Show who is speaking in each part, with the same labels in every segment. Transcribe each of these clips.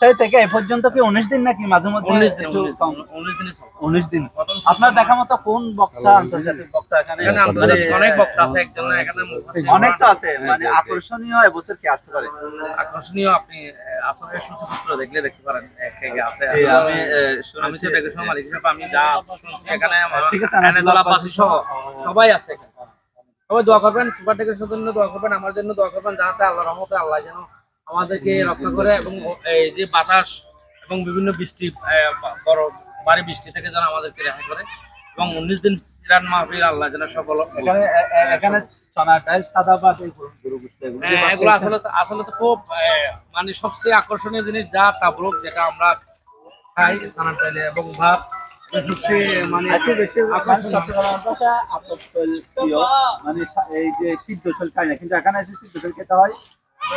Speaker 1: সেই থেকে এই পর্যন্ত কি উনিশ দিন নাকি মাঝে মধ্যে
Speaker 2: উনিশ দিন উনিশ দিন
Speaker 1: আপনার দেখা মতো কোন বক্তা আন্তর্জাতিক বক্তা এখানে?
Speaker 2: এখানে আমাদের অনেক বক্তা আছে একজন এখানে
Speaker 1: অনেক তো আছে
Speaker 2: হ্যাঁ,
Speaker 1: মানে
Speaker 2: জি।
Speaker 1: আকর্ষণীয় এবছর কি আসতে পারে?
Speaker 2: আকর্ষণীয় আপনি আসরের সূচিপত্র দেখলে দেখতে পারেন এক থেকে আছে।
Speaker 1: আমি
Speaker 2: আমি তো দেখে মালিক হিসেবে আমি যা শুনছি এখানে আমার এনে সহ সবাই আছে এখানে। সবাই দোয়া করবেন সুপার জন্য দোয়া করবেন আমার জন্য দোয়া করবেন যাতে আল্লাহ রহমতে আল্লাহ যেন আমাদেরকে রক্ষা করে এবং এই যে বাতাস এবং বিভিন্ন বৃষ্টি বড় ভারী বৃষ্টি থেকে যেন আমাদেরকে রেহাই করে। এবং উনিশ দিন সিরান মাহফিল আল্লাহ যেন সফল
Speaker 1: এখানে চনা এগুলো
Speaker 2: হ্যাঁ, এগুলো আসলে আসলে তো খুব মানে সবচেয়ে আকর্ষণীয় জিনিস যা তাবরুক যেটা আমরা খাই সানার চাইলে এবং ভাত। মানে
Speaker 1: মানে মানে এই যে সিদ্ধ শৈল খাই না কিন্তু এখানে এসে সিদ্ধ শৈল খেতে হয়।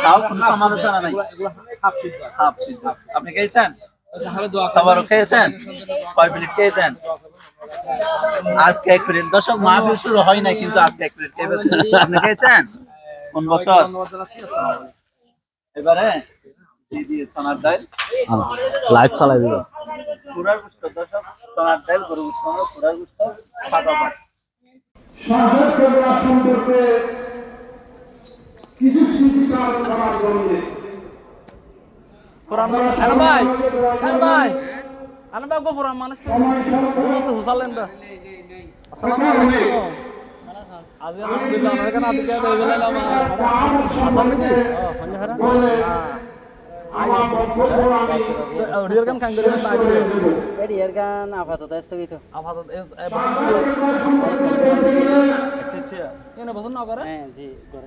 Speaker 1: তাও কোনো সমালোচনা নাই।
Speaker 2: হাফ
Speaker 1: আপনি খেয়েছেন?
Speaker 2: তাহলে
Speaker 1: খাবারও খেয়েছেন? কয় প্লেট খেয়েছেন? আজকে এক প্লেট দর্শক মাহফিল শুরু হয় না কিন্তু আজকে এক প্লেট খেয়ে আপনি খেয়েছেন? কোন বছর? এবারে
Speaker 3: লাইভ চালাই দিল।
Speaker 1: পুরার গুস্ত দর্শক সোনার ডাল গরু গুস্ত পুরার গুস্ত সাদা পাট
Speaker 3: কোরআন আনা ভাই আনা ভাই। আনা ভাই। গো কোরআন মানুষ বহুত হুসালেন দা আসসালামু আলাইকুম। আজি আলহামদুলিল্লাহ আমার কাছে আদি দেই বেলা না আসল নাকি ও ফোন গান কাং করে তাই
Speaker 4: এডি গান আপাতত স্থগিত
Speaker 3: আপাতত আচ্ছা আচ্ছা। এনে বসন না করে
Speaker 4: হ্যাঁ জি করে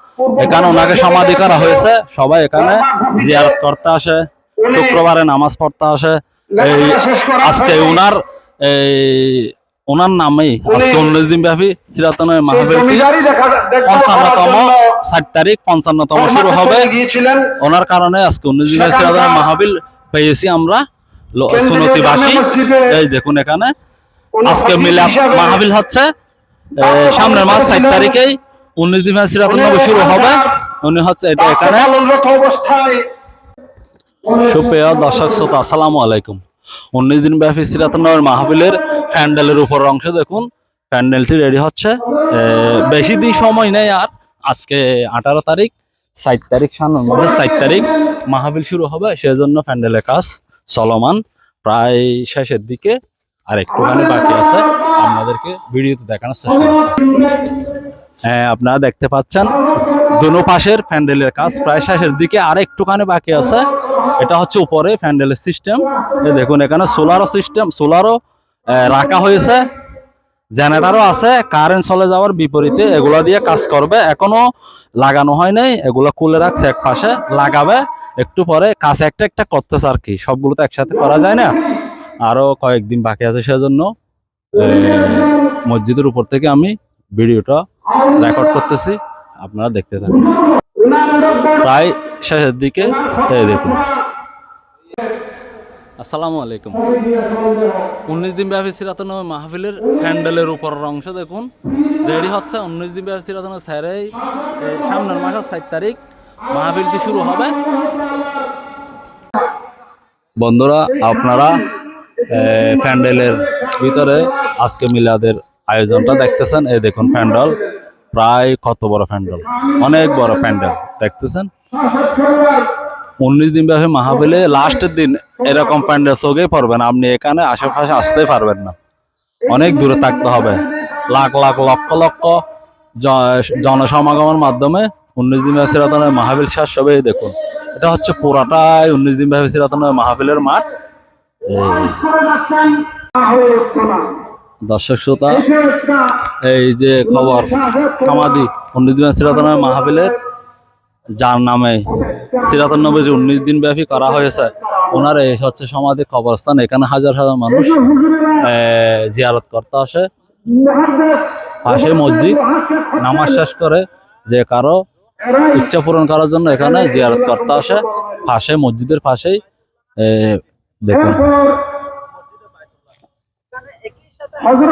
Speaker 3: এখানে ওনাকে সমাধি করা হয়েছে। সবাই এখানে জিয়ারত করতে আসে শুক্রবারে নামাজ পড়তে আসে। এই আজকে ওনার এই ওনার নামেই আজকে উনিশ দিন ব্যাপী মাহফিলটি পঞ্চান্নতম ষাট তারিখ পঞ্চান্নতম শুরু হবে। ওনার কারণে আজকে উনিশ দিন ব্যাপী চিরাতনের মাহফিল পেয়েছি আমরা সুনতিবাসী। এই দেখুন এখানে। আজকে মিলাদ মাহফিল হচ্ছে। সামনের মাস ষাট তারিখেই উনিশ দিন সিরাতুন্নবী শুরু হবে। উনি হচ্ছে এটা এখানে। সুপ্রিয় দর্শক শ্রোতা, আসসালামু আলাইকুম। উনিশ দিন ব্যাপী সিরাতুন্নবীর মাহফিলের প্যান্ডেলের উপর অংশ দেখুন। প্যান্ডেলটি রেডি হচ্ছে। বেশি দিন সময় নেই আর। আজকে আঠারো তারিখ, ষাট তারিখ সামনের মাসের ষাট তারিখ মাহফিল শুরু হবে। সেজন্য প্যান্ডেলের কাজ চলমান। প্রায় শেষের দিকে আর একটুখানি বাকি আছে। আপনাদেরকে ভিডিওতে দেখানোর চেষ্টা করছি আপনারা দেখতে পাচ্ছেন। দোনো পাশের প্যান্ডেলের কাজ প্রায় শেষের দিকে। আর একটুখানি বাকি আছে। এটা হচ্ছে উপরে প্যান্ডেলের সিস্টেম। দেখুন, এখানে সোলারও সিস্টেম, সোলারও রাখা হয়েছে। জেনারেটরও আছে। কারেন্ট চলে যাওয়ার বিপরীতে এগুলা দিয়ে কাজ করবে। এখনও লাগানো হয় নাই। এগুলো খুলে রাখছে এক পাশে। লাগাবে। একটু পরে কাজ একটা একটা করতেছে আর কি। সবগুলো তো একসাথে করা যায় না। আরও কয়েকদিন বাকি আছে সেজন্য। মসজিদের উপর থেকে আমি ভিডিওটা রেকর্ড করতেছি, আপনারা দেখতে থাকুন। প্রায় শেষের দিকে দেখুন। আসসালামু আলাইকুম। উনিশ দিন ব্যাপী সিরাতন মাহফিলের প্যান্ডেলের উপরের অংশ দেখুন। রেডি হচ্ছে, উনিশ দিন ব্যাপী সিরাতন স্যারেই সামনের মাসের সাত তারিখ মাহফিলটি শুরু হবে। বন্ধুরা, আপনারা প্যান্ডেলের ভিতরে আজকে মিলাদের আয়োজনটা দেখতেছেন, এই দেখুন প্যান্ডেল। প্রায় কত বড় প্যান্ডেল? অনেক বড় প্যান্ডেল, দেখতেছেন? উনিশ দিন ব্যাপী মাহাবিলে লাস্টের দিন এরকম প্যান্ডেল চোখেই পড়বেন আপনি এখানে আশেপাশে আসতেই পারবেন না। অনেক দূরে থাকতে হবে। লাখ লাখ, লক্ষ লক্ষ জনসমাগমের মাধ্যমে উনিশ দিন ব্যাপী সিরাতনের মাহাবিল শেষ হবে, এই দেখুন। এটা হচ্ছে পুরাটাই উনিশ দিন ব্যাপী সিরাতনের মাহফিলের মাঠ। দর্শক শ্রোতা এই যে খবর সমাধি উনিশ দিন সিরাতনের মাহফিলের যার নামে সিরাতান্নব্বই যে উনিশ দিন ব্যাপী করা হয়েছে ওনার এই হচ্ছে সমাধি কবরস্থান এখানে হাজার হাজার মানুষ জিয়ারত করতে আসে। পাশে মসজিদ নামাজ শেষ করে যে কারও ইচ্ছা পূরণ করার জন্য এখানে জিয়ারত করতে আসে। পাশে মসজিদের পাশেই আহ, দেখুন